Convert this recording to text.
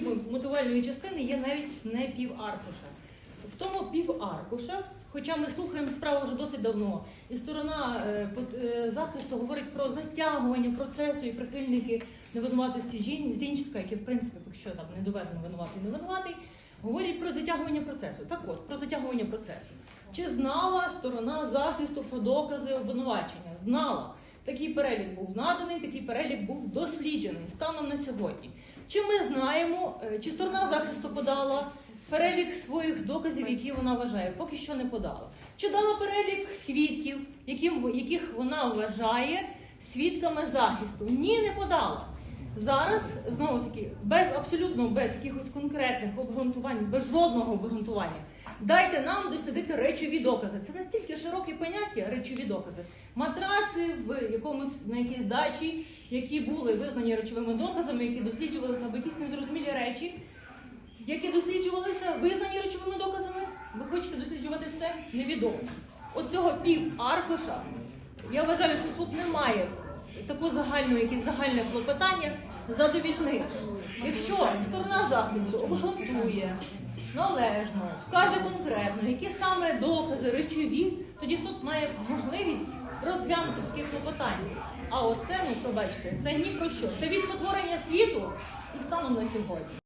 такої мотивальної частини є навіть не пів аркуша. В тому пів аркуша, хоча ми слухаємо справу вже досить давно, і сторона е, е, захисту говорить про затягування процесу і прихильники невинуватості Зінченка, які в принципі, якщо там не доведено винуватий, не винуватий, говорять про затягування процесу. Так от, про затягування процесу. Чи знала сторона захисту про докази обвинувачення? Знала. Такий перелік був наданий, такий перелік був досліджений станом на сьогодні. Чи ми знаємо, е, чи сторона захисту подала перелік своїх доказів, які вона вважає? Поки що не подала. Чи дала перелік свідків, яких вона вважає свідками захисту? Ні, не подала. Зараз знову таки без абсолютно без якихось конкретних обґрунтувань, без жодного обґрунтування. Дайте нам дослідити речові докази. Це настільки широке поняття речові докази. Матраци в якомусь на якійсь дачі, які були визнані речовими доказами, які досліджувалися або якісь незрозумілі речі, які досліджувалися, визнані речовими доказами. Ви хочете досліджувати все? Невідомо. От цього пів аркуша я вважаю, що суд не має таку загальну, якесь загальне клопотання задовільнити. Якщо сторона захисту обґрунтує належно, вкаже конкретно, які саме докази речові, тоді суд має можливість розглянути таке клопотання. А оце, ну пробачте, це ні про що. Це від сотворення світу і станом на сьогодні.